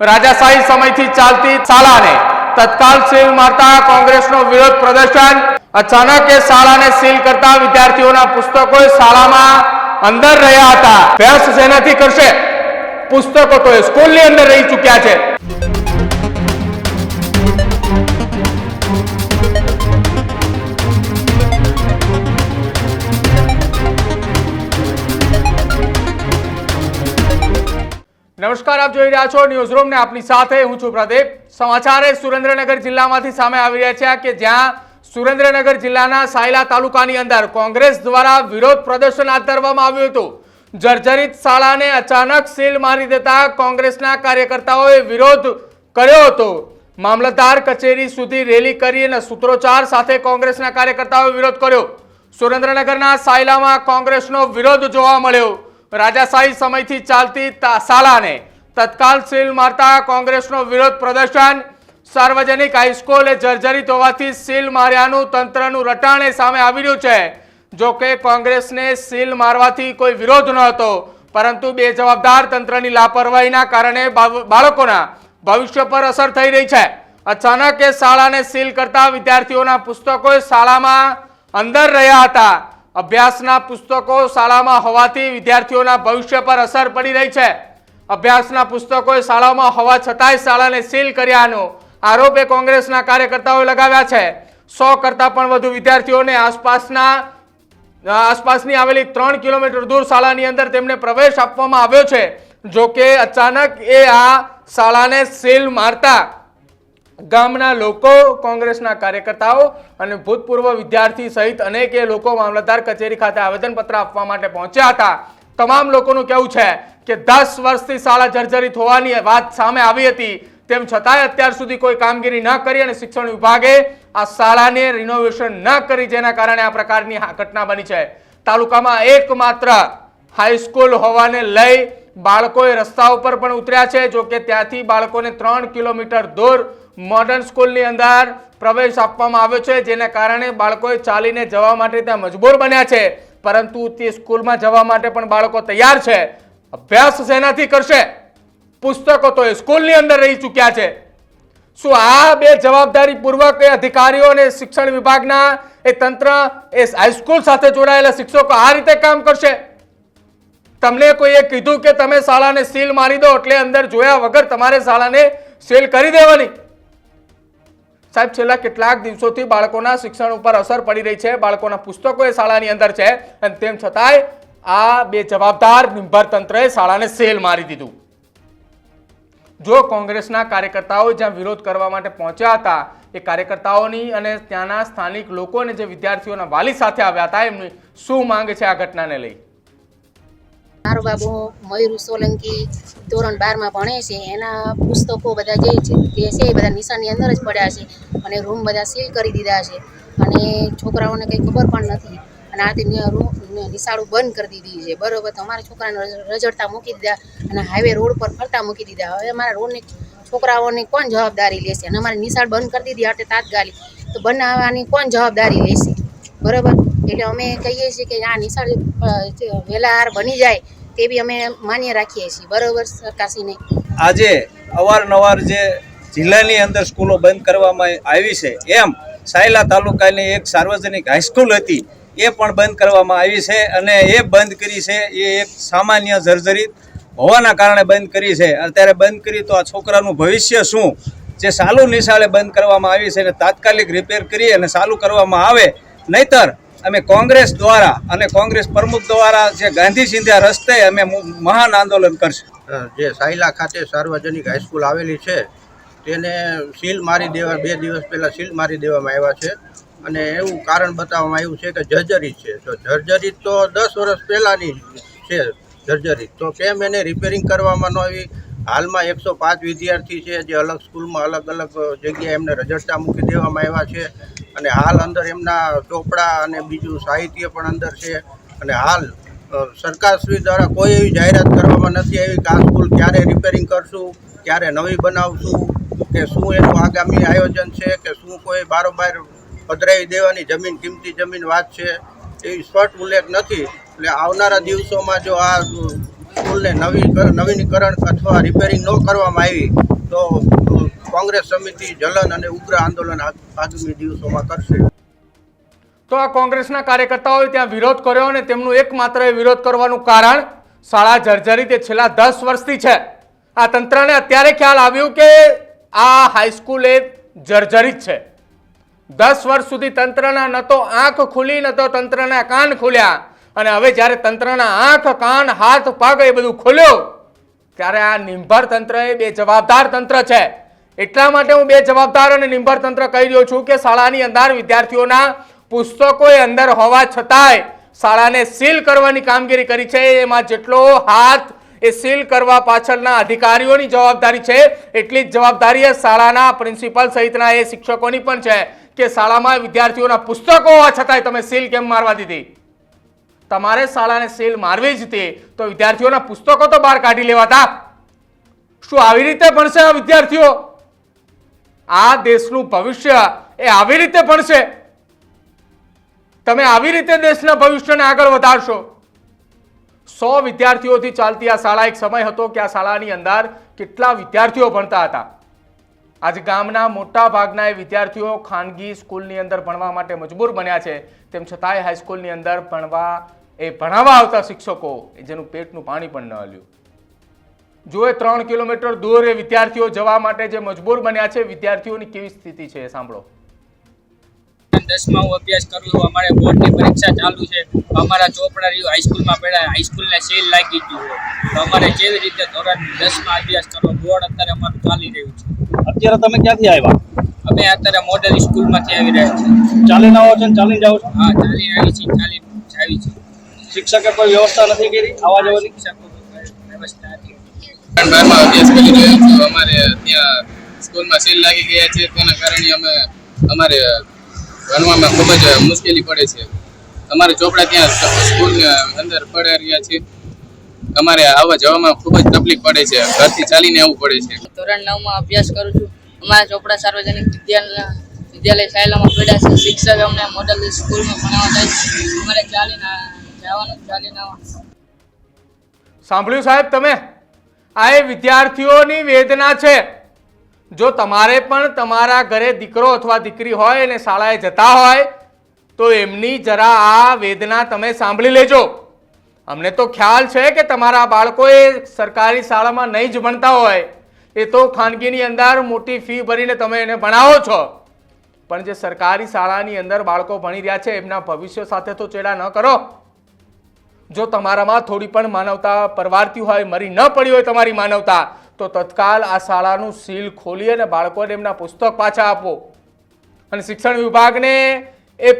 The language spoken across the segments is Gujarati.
રાજાશાહી સમયથી ચાલતી શાળાને તત્કાલ સીલ મારતા કોંગ્રેસનો વિરોધ પ્રદર્શન. અચાનક એ શાળાને સીલ કરતા વિદ્યાર્થીઓના પુસ્તકો શાળામાં અંદર રહ્યા હતા. અભ્યાસ સેનાથી કરશે પુસ્તકો તો સ્કૂલની અંદર રહી ચૂક્યા છે. નમસ્કાર, આપ જોઈ રહ્યા છો ન્યૂઝ રૂમ ને આપની સાથે હું છું પ્રદીપ. સમાચાર સુરેન્દ્રનગર જિલ્લામાંથી સામે આવી રહ્યા છે કે જ્યાં સુરેન્દ્રનગર જિલ્લાના સાયલા તાલુકાની અંદર કોંગ્રેસ દ્વારા વિરોધ પ્રદર્શન હાથ ધરવામાં આવ્યું હતું. જર્જરિત શાળાને અચાનક સીલ મારી દેતા કોંગ્રેસના કાર્યકર્તાઓએ વિરોધ કર્યો હતો. મામલતદાર કચેરી સુધી રેલી કરી અને સૂત્રોચ્ચાર સાથે કોંગ્રેસના કાર્યકર્તાઓએ વિરોધ કર્યો. સુરેન્દ્રનગરના સાયલામાં કોંગ્રેસનો વિરોધ જોવા મળ્યો. રાજાશાહી સમયથી ચાલતી શાળાને તત્કાલ સીલ મારતા કોંગ્રેસનો વિરોધ પ્રદર્શન. સાર્વજનિક હાઈસ્કૂલ જર્જરિત હોવાથી સીલ માર્યાનું તંત્રનું રટાણે સામે આવી રહ્યું છે. જો કે કોંગ્રેસને સીલ મારવાથી કોઈ વિરોધ ન હતો, પરંતુ બે જવાબદાર તંત્રની લાપરવાહીના કારણે બાળકોના ભવિષ્ય પર અસર થઈ રહી છે. અચાનક એ શાળાને સીલ કરતા વિદ્યાર્થીઓના પુસ્તકો શાળામાં અંદર રહ્યા હતા. અભ્યાસના પુસ્તકો શાળામાં હોવાથી વિદ્યાર્થીઓના ભવિષ્ય પર અસર પડી રહી છે. અભ્યાસના પુસ્તકો શાળામાં હોવા છતાંય શાળાને સીલ કર્યાનો આરોપ એ કોંગ્રેસના કાર્યકર્તાઓએ લગાવ્યા છે. સો કરતાં પણ વધુ વિદ્યાર્થીઓને આસપાસના, આસપાસની આવેલી ત્રણ કિલોમીટર દૂર શાળાની અંદર તેમને પ્રવેશ આપવામાં આવ્યો છે. જોકે અચાનક એ આ શાળાને સીલ મારતા ગામના લોકો, કોંગ્રેસના કાર્યકર્તાઓ અને ભૂતપૂર્વ વિદ્યાર્થી સહિત અનેક લોકો મામલતદાર કચેરી ખાતે આવેદનપત્ર આપવા માટે પહોંચ્યા હતા. તમામ લોકોનું કેવું છે કે દસ વર્ષથી શાળા જર્જરિત હોવાની વાત સામે આવી હતી. તેમ છતાંય અત્યાર સુધી કોઈ કામગીરી ન કરી અને શિક્ષણ વિભાગે આ શાળાને રિનોવેશન ન કરી, જેના કારણે આ પ્રકારની ઘટના બની છે. તાલુકામાં એકમાત્ર હાઈસ્કૂલ હોવાને લઈ બાળકોએ રસ્તા ઉપર પણ ઉતર્યા છે જો કે ત્યાંથી બાળકોને ત્રણ કિલોમીટર દૂર મોડર્ન સ્કૂલની અંદર પ્રવેશ આપવામાં આવ્યો છે, જેના કારણે બાળકોએ ચાલીને જવા માટે ત્યાં મજબૂર બન્યા છે. પરંતુ તે સ્કૂલમાં જવા માટે પણ બાળકો તૈયાર છે. અભ્યાસ શેનાથી કરશે? પુસ્તકો તો એ સ્કૂલની અંદર રહી ચૂક્યા છે. શું આ બે જવાબદારી પૂર્વક એ અધિકારીઓ અને શિક્ષણ વિભાગના એ તંત્ર એ હાઈસ્કૂલ સાથે જોડાયેલા શિક્ષકો આ રીતે કામ કરશે? તમને કોઈએ કીધું કે તમે શાળાને સીલ મારી દો એટલે અંદર જોયા વગર તમારે શાળાને સીલ કરી દેવાની? સાહેબ, છેલ્લા કેટલાક દિવસોથી બાળકોના શિક્ષણ ઉપર અસર પડી રહી છે. બાળકોના પુસ્તકો એ શાળાની અંદર છે. અને તેમ છતાંય આ બે જવાબદાર નિર્ભર તંત્રએ શાળાને સેલ મારી દીધું. જો કોંગ્રેસના કાર્યકર્તાઓ જ્યાં વિરોધ કરવા માટે પહોંચ્યા હતા, એ કાર્યકર્તાઓની અને ત્યાંના સ્થાનિક લોકો અને જે વિદ્યાર્થીઓના વાલી સાથે આવ્યા હતા, એમની શું માંગ છે આ ઘટનાને લઈ? મારો બાબુ મયુર, સોલંકી ધોરણ બારમાં ભણે છે. એના પુસ્તકો બધા જે છે જે છે એ બધા નિશાનની અંદર જ પડ્યા છે અને રૂમ બધા સીલ કરી દીધા છે. અને છોકરાઓને કંઈ ખબર પણ નથી. અને ને રૂમ નિશાળું બંધ કરી દીધી છે. બરાબર, તો અમારા છોકરાને રજડતા મૂકી દીધા અને હાઈવે રોડ પર ફરતા મૂકી દીધા. હવે અમારા રોડની છોકરાઓની કોણ જવાબદારી લેશે? અને અમારી નિશાળ બંધ કરી દીધી આટલે તાત્કાલિક. તો બનાવવાની કોણ જવાબદારી લેશે? બરોબર? એટલે અમે કહીએ છીએ કે આ નિશાળ વહેલા હાર બની જાય તે બી અમે માન્ય રાખીએ છીએ. બરોબર સરકારશ્રીને આજે અવારનવાર જે જિલ્લાની અંદર સ્કૂલો બંધ કરવામાં આવી છે, એમ સાયલા તાલુકાની એક સાર્વજનિક હાઈસ્કૂલ હતી, એ પણ બંધ કરવામાં આવી છે અને એ બંધ કરી છે, એ એક સામાન્ય જર્જરિત હોવાના કારણે બંધ કરી છે. અત્યારે બંધ કરી તો આ છોકરાનું ભવિષ્ય શું? જે સાલુ નિશાળે બંધ કરવામાં આવી છે એને તાત્કાલિક રિપેર કરી અને ચાલુ કરવામાં આવે. નહીતર અમે કોંગ્રેસ દ્વારા અને કોંગ્રેસ પ્રમુખ દ્વારા જે ગાંધી સિંધ્યા રસ્તે અમે મહાન આંદોલન કરશું. જે સાયલા ખાતે સાર્વજનિક હાઈસ્કૂલ આવેલી છે, તેને સીલ મારી દેવા, બે દિવસ પહેલાં સીલ મારી દેવામાં આવ્યા છે. અને એવું કારણ બતાવવામાં આવ્યું છે કે જર્જરિત છે. તો જર્જરિત તો દસ વર્ષ પહેલાંની છે જર્જરિત. તો કેમ એને રિપેરિંગ કરવામાં ન આવી? હાલમાં એકસો પાંચ વિદ્યાર્થી છે જે અલગ સ્કૂલમાં અલગ અલગ જગ્યાએ એમને રજડતા મૂકી દેવામાં આવ્યા છે. અને હાલ અંદર એમના ચોપડા અને બીજું સાહિત્ય પણ અંદર છે. અને હાલ સરકારશ્રી દ્વારા કોઈ એવી જાહેરાત કરવામાં નથી આવી કે આ સ્કૂલ ક્યારે રિપેરિંગ કરશું, ક્યારે નવી બનાવશું, કે શું એનું આગામી આયોજન છે, કે શું કોઈ બારોબાર પધરાવી દેવાની જમીન, કિંમતી જમીન વાત છે, એવી સ્પષ્ટ ઉલ્લેખ નથી. એટલે આવનારા દિવસોમાં જો આ સ્કૂલને નવી નવીનીકરણ અથવા રિપેરિંગ ન કરવામાં આવી તો કોંગ્રેસ સમિતિ જલન અને ઉગ્ર આંદોલન આગામી દિવસોમાં કરશે. તો આ કોંગ્રેસના કાર્યકર્તાઓએ ત્યાં વિરોધ કર્યો અને તેમનું એકમાત્ર વિરોધ કરવાનું કારણ શાળા જર્જરી તે છેલ્લા દસ વર્ષથી છે. આ તંત્રને અત્યારે ખ્યાલ આવ્યું કે આ હાઈસ્કૂલ એ જર્જરિત છે. દસ વર્ષ સુધી તંત્રના ન તો આંખ ખુલી, ન તો તંત્રના કાન ખુલ્યા. અને હવે જ્યારે તંત્રના આંખ, કાન, હાથ, પગ એ બધું ખુલ્યું ત્યારે આ નિંભર તંત્ર એ બે જવાબદાર તંત્ર છે. એટલા માટે હું બે જવાબદાર અને નિંભર તંત્ર કહી રહ્યો છું કે શાળાની અંદર વિદ્યાર્થીઓના પુસ્તકો અંદર હોવા છતાંય શાળાને સીલ કરવાની કામગીરી કરી છે. એમાં જેટલો હાથ એ સીલ કરવા પાછળના અધિકારીઓની જવાબદારી છે, એટલી જ જવાબદારી એ શાળાના પ્રિન્સિપલ સહિતના એ શિક્ષકોની પણ છે કે શાળામાં વિદ્યાર્થીઓના પુસ્તકો હોવા છતાંય તમે સીલ કેમ મારવા દીધી? તમારે શાળાને સેલ મારવી જ તે. તો વિદ્યાર્થીઓના પુસ્તકો તો બહાર કાઢી લેવાતા. શું આવી રીતે ભણશે આ વિદ્યાર્થીઓ? આ દેશનું ભવિષ્ય એ આવી રીતે ભણશે? તમે આવી રીતે દેશના ભવિષ્યને આગળ વધારશો? સો વિદ્યાર્થીઓથી ચાલતી આ શાળા, એક સમય હતો કે આ શાળાની અંદર કેટલા વિદ્યાર્થીઓ ભણતા હતા. આજે ગામના મોટા ભાગના એ વિદ્યાર્થીઓ ખાનગી સ્કૂલની અંદર ભણવા માટે મજબૂર બન્યા છે. તેમ છતાંય હાઈસ્કૂલની અંદર ભણવા એ ભણાવવા આવતા શિક્ષકો એ જેનું પેટનું પાણી પણ ન હલ્યું. જો એ ત્રણ કિલોમીટર દૂર એ વિદ્યાર્થીઓ જવા માટે જે મજબૂર બન્યા છે વિદ્યાર્થીઓની કેવી સ્થિતિ છે એ સાંભળો. દસમા હું અભ્યાસ કરું છું અમારે બોર્ડની પરીક્ષા ચાલુ છે અમારા ચોપડા રહ્યું હાઈસ્કૂલમાં પડ્યા હાઈસ્કૂલને સેલ લાગી ગયું હોય. તો અમારે કેવી રીતે ધોરણ દસમાં અભ્યાસ કરવો બોર્ડ અત્યારે અમારું ચાલી રહ્યું છે. અત્યારે તમે ક્યાંથી આવ્યા? અમે અત્યારે મોડેલ સ્કૂલમાંથી આવી રહ્યા છીએ. ચાલીને આવો છો ચાલી ચાલીને જાઓ છો? હા ચાલી આવી છીએ ચાલી આવી છે શિક્ષકે કોઈ વ્યવસ્થા નથી કરી? આવવા જવાની શિક્ષકો વ્યવસ્થા ધોરણ બારમાં અભ્યાસ કરી રહ્યો છું. અમારે ત્યાં સ્કૂલમાં સેલ લાગી ગયા છે. તેના કારણે અમે અમારે ભણવામાં ખૂબ જ મુશ્કેલી પડે છે. અમારે ચોપડા ત્યાં સ્કૂલની અંદર પડ્યા રહ્યા છે. અમારે આવવા જવામાં ખૂબ જ તકલીફ પડે છે. ઘરથી ચાલીને આવવું પડે છે. ધોરણ નવમાં અભ્યાસ કરું છું. અમારા ચોપડા સાર્વજનિક વિદ્યાલય વિદ્યાલય શાળામાં પડ્યા છે. શિક્ષક અમને મોડલ સ્કૂલમાં ભણાવવા જાય અમારે ચાલીને સાંભળ્યું સાહેબ તમે? આ એ વિદ્યાર્થીઓની વેદના છે. જો તમારે પણ તમારા ઘરે દીકરો અથવા દીકરી હોય અને શાળાએ જતા હોય, તો એમની જરા આ વેદના તમે સાંભળી લેજો. અમને તો ખ્યાલ છે કે તમારા બાળકો એ સરકારી શાળામાં નહીં જ ભણતા હોય. એ તો ખાનગીની અંદર મોટી ફી ભરીને તમે એને ભણાવો છો. પણ જે સરકારી શાળાની અંદર બાળકો ભણી રહ્યા છે, એમના ભવિષ્ય સાથે તો ચેડા ન કરો. જો તમારામાં થોડી પણ માનવતા પરવારતી હોય, મરી ન પડી હોય તમારી માનવતા, તો તત્કાલ આ શાળાનું સીલ ખોલી અને બાળકોને એમના પુસ્તક પાછા આપો. અને શિક્ષણ વિભાગને એ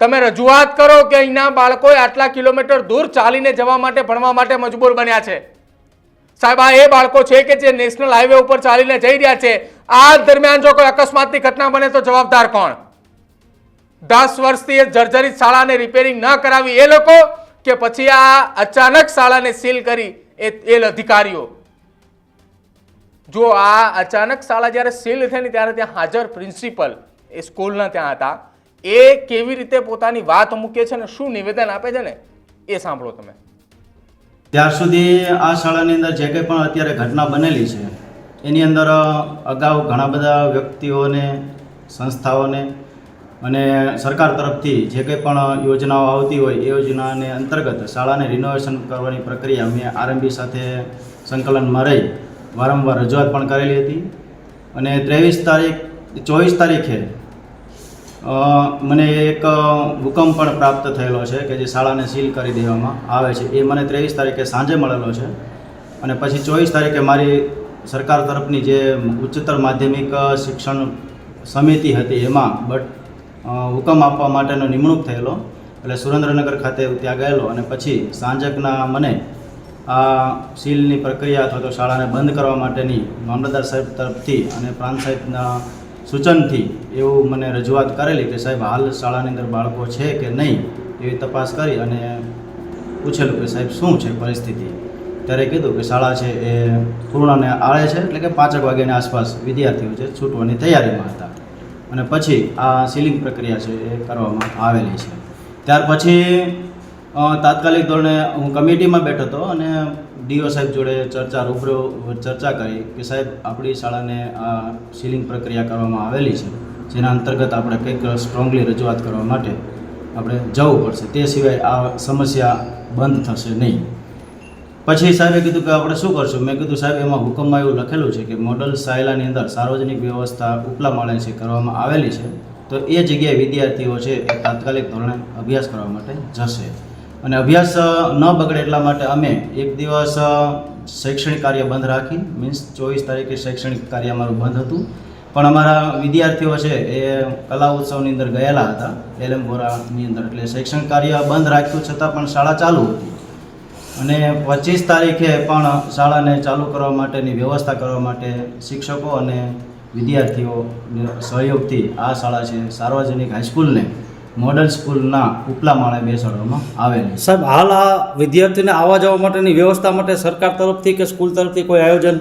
તમે રજૂઆત કરો કે અહીંના બાળકોએ આટલા કિલોમીટર દૂર ચાલીને જવા માટે, ભણવા માટે મજબૂર બન્યા છે. સાહેબ, આ એ બાળકો છે કે જે નેશનલ હાઈવે ઉપર ચાલીને જઈ રહ્યા છે. આ દરમિયાન જો કોઈ અકસ્માતની ઘટના બને તો જવાબદાર કોણ? દસ વર્ષથી એ જર્જરિત શાળાને રિપેરિંગ ન કરાવી એ લોકો કે પછી આ અચાનક શાળાને સીલ કરી એ એલ અધિકારીઓ. જો આ અચાનક શાળા જ્યારે સીલ થઈ ને ત્યારે ત્યાં હાજર પ્રિન્સિપલ એ સ્કૂલના ત્યાં હતા, એ કેવી રીતે પોતાની વાત મૂકે છે ને શું નિવેદન આપે છે ને, એ સાંભળો તમે. ત્યાર સુધી આ શાળાની અંદર જે કંઈ પણ અત્યારે ઘટના બનેલી છે, એની અંદર અગાઉ ઘણા બધા વ્યક્તિઓને, સંસ્થાઓને અને સરકાર તરફથી જે કંઈ પણ યોજનાઓ આવતી હોય, એ યોજનાને અંતર્ગત શાળાને રિનોવેશન કરવાની પ્રક્રિયા મેં આરએમબી સાથે સંકલનમાં રહી વારંવાર રજૂઆત પણ કરેલી હતી. અને ત્રેવીસ તારીખ, ચોવીસ તારીખે મને એક હુકમ પણ પ્રાપ્ત થયેલો છે કે જે શાળાને સીલ કરી દેવામાં આવે છે. એ મને ત્રેવીસ તારીખે સાંજે મળેલો છે. અને પછી ચોવીસ તારીખે મારી સરકાર તરફની જે ઉચ્ચતર માધ્યમિક શિક્ષણ સમિતિ હતી એમાં બટ હુકમ આપવા માટેનો નિમણૂક થયેલો. એટલે સુરેન્દ્રનગર ખાતે ત્યાં ગયેલો અને પછી સાંજકના મને આ સીલની પ્રક્રિયા અથવા તો શાળાને બંધ કરવા માટેની મામલતદાર સાહેબ તરફથી અને પ્રાંત સાહેબના સૂચનથી એવું મને રજૂઆત કરેલી કે સાહેબ, હાલ શાળાની અંદર બાળકો છે કે નહીં એવી તપાસ કરી અને પૂછેલું કે સાહેબ, શું છે પરિસ્થિતિ? ત્યારે કીધું કે શાળા છે એ પૂર્ણને આળે છે, એટલે કે પાંચેક વાગ્યાની આસપાસ વિદ્યાર્થીઓ છે, છૂટવાની તૈયારીમાં હતા. અને પછી આ સીલિંગ પ્રક્રિયા છે એ કરવામાં આવેલી છે. ત્યાર પછી તાત્કાલિક ધોરણે હું કમિટીમાં બેઠો હતો અને ડીઓ સાહેબ જોડે ચર્ચા રૂબરૂ ચર્ચા કરી કે સાહેબ, આપણી શાળાને આ સીલિંગ પ્રક્રિયા કરવામાં આવેલી છે. જેના અંતર્ગત આપણે કંઈક સ્ટ્રોંગલી રજૂઆત કરવા માટે આપણે જવું પડશે. તે સિવાય આ સમસ્યા બંધ થશે નહીં. પછી સાહેબે કીધું કે આપણે શું કરશું? મેં કીધું, સાહેબ, એમાં હુકમમાં એવું લખેલું છે કે મોડલ સાયલાની અંદર સાર્વજનિક વ્યવસ્થા ઉપલા માળે છે કરવામાં આવેલી છે. તો એ જગ્યાએ વિદ્યાર્થીઓ છે એ તાત્કાલિક ધોરણે અભ્યાસ કરવા માટે જશે. અને અભ્યાસ ન બગડે એટલા માટે અમે એક દિવસ શૈક્ષણિક કાર્ય બંધ રાખી, મીન્સ ચોવીસ તારીખે શૈક્ષણિક કાર્ય અમારું બંધ હતું. પણ અમારા વિદ્યાર્થીઓ છે એ કલા ઉત્સવની અંદર ગયેલા હતા, એલએમ વોરાની અંદર. એટલે શૈક્ષણિક કાર્ય બંધ રાખ્યું છતાં પણ શાળા ચાલુ હતી. અને પચીસ તારીખે પણ શાળાને ચાલુ કરવા માટેની વ્યવસ્થા કરવા માટે શિક્ષકો અને વિદ્યાર્થીઓ સહયોગથી આ શાળા છે સાર્વજનિક હાઈસ્કૂલને મોડલ સ્કૂલના ઉપલા માળે બેસાડવામાં આવેલી. સાહેબ હાલ આ વિદ્યાર્થીને આવવા જવા માટેની વ્યવસ્થા માટે સરકાર તરફથી કે સ્કૂલ તરફથી કોઈ આયોજન?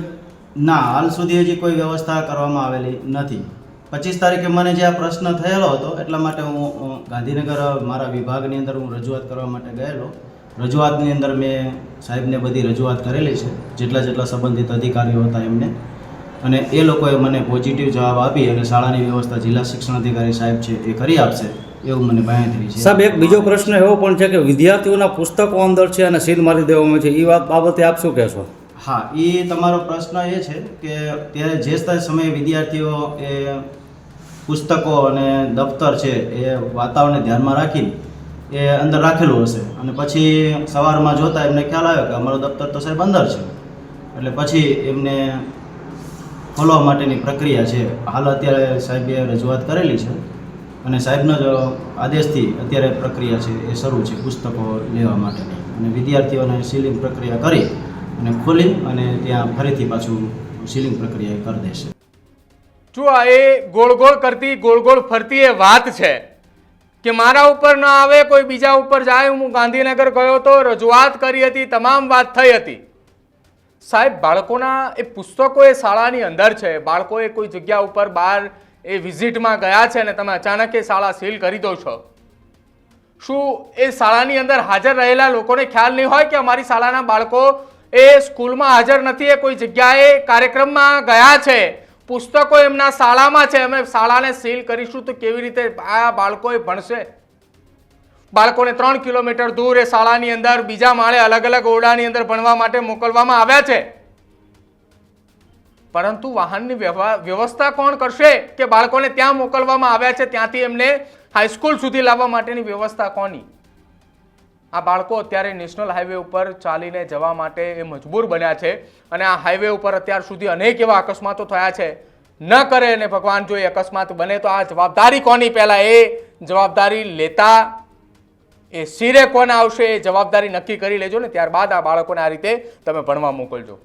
ના હાલ સુધી હજી કોઈ વ્યવસ્થા કરવામાં આવેલી નથી. પચીસ તારીખે મને જે આ પ્રશ્ન થયેલો હતો એટલા માટે હું ગાંધીનગર મારા વિભાગની અંદર હું રજૂઆત કરવા માટે ગયેલો. રજૂઆતની અંદર મેં સાહેબને બધી રજૂઆત કરેલી છે જેટલા જેટલા સંબંધિત અધિકારીઓ હતા એમને. અને એ લોકોએ મને પોઝિટિવ જવાબ આપી અને શાળાની વ્યવસ્થા જિલ્લા શિક્ષણ અધિકારી સાહેબ છે એ કરી આપશે એવું મને બાંહેધરી છે. સાહેબ એક બીજો પ્રશ્ન એવો પણ છે કે વિદ્યાર્થીઓના પુસ્તકો અંદર છે અને સીલ મારી દેવામાં છે એ વાત બાબતે આપ શું કહેશો? હા એ તમારો પ્રશ્ન એ છે કે ત્યારે જે સમયે વિદ્યાર્થીઓ એ પુસ્તકો અને દફતર છે એ વાતાવરણને ધ્યાનમાં રાખી એ અંદર રાખેલું હશે. અને પછી સવારમાં જોતા એમને ખ્યાલ આવ્યો કે અમારું દફતર તો સાહેબ અંદર છે. એટલે પછી એમને ખોલવા માટેની પ્રક્રિયા છે. હાલ અત્યારે સાહેબે રજૂઆત કરેલી છે. અને સાહેબનો જ આદેશથી અત્યારે પ્રક્રિયા છે એ શરૂ છે પુસ્તકો લેવા માટેની. અને વિદ્યાર્થીઓને સીલિંગ પ્રક્રિયા કરી અને ખોલી અને ત્યાં ફરીથી પાછું સીલિંગ પ્રક્રિયા કરી દેશે. જો આ એ ગોળ ગોળ કરતી ગોળ ગોળ ફરતી એ વાત છે. કે મારા ઉપર ન આવે, કોઈ બીજા ઉપર જાય. હું ગાંધીનગર ગયો હતો રજૂઆત કરી હતી, તમામ વાત થઈ હતી. સાહેબ, બાળકોના એ પુસ્તકો એ શાળાની અંદર છે. બાળકોએ કોઈ જગ્યા ઉપર બહાર એ વિઝિટમાં ગયા છે અને તમે અચાનક એ શાળા સીલ કરી દો છો. શું એ શાળાની અંદર હાજર રહેલા લોકોને ખ્યાલ નહીં હોય કે અમારી શાળાના બાળકો એ સ્કૂલમાં હાજર નથી, એ કોઈ જગ્યાએ કાર્યક્રમમાં ગયા છે? પુસ્તકો એમના શાળામાં છે, અમે શાળાને સીલ કરીશું તો કેવી રીતે આ બાળકોએ ભણશે? બાળકોને ત્રણ કિલોમીટર દૂર એ શાળાની અંદર બીજા માળે અલગ અલગ ઓરડાની અંદર ભણવા માટે મોકલવામાં આવ્યા છે. પરંતુ વાહનની વ્યવસ્થા કોણ કરશે કે બાળકોને ત્યાં મોકલવામાં આવ્યા છે, ત્યાંથી એમને હાઈસ્કૂલ સુધી લાવવા માટેની વ્યવસ્થા કોની? આ બાળકો અત્યારે નેશનલ હાઈવે ઉપર ચાલીને જવા માટે એ મજબૂર બન્યા છે અને આ હાઈવે ઉપર અત્યાર સુધી અનેક એવા અકસ્માતો થયા છે. ન કરે અને ભગવાન જો એ અકસ્માત બને તો આ જવાબદારી કોની પહેલાં? એ જવાબદારી લેતા એ શિરે કોને આવશે એ જવાબદારી નક્કી કરી લેજો ને ત્યારબાદ આ બાળકોને આ રીતે તમે ભણવા મોકલજો.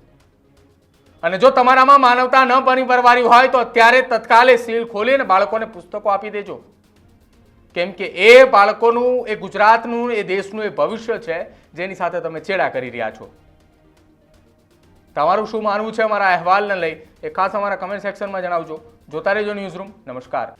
અને જો તમારામાં માનવતા ન પરવારી હોય તો અત્યારે તત્કાલે સીલ ખોલીને બાળકોને પુસ્તકો આપી દેજો. કેમ કે એ બાળકોનું, એ ગુજરાતનું, એ દેશનું એ ભવિષ્ય છે, જેની સાથે તમે ચેડા કરી રહ્યા છો. તમારું શું માનવું છે? અમારા અહેવાલને લઈ એ ખાસ અમારા કમેન્ટ સેક્શનમાં જણાવજો. જોતા રહેજો ન્યૂઝ રૂમ નમસ્કાર.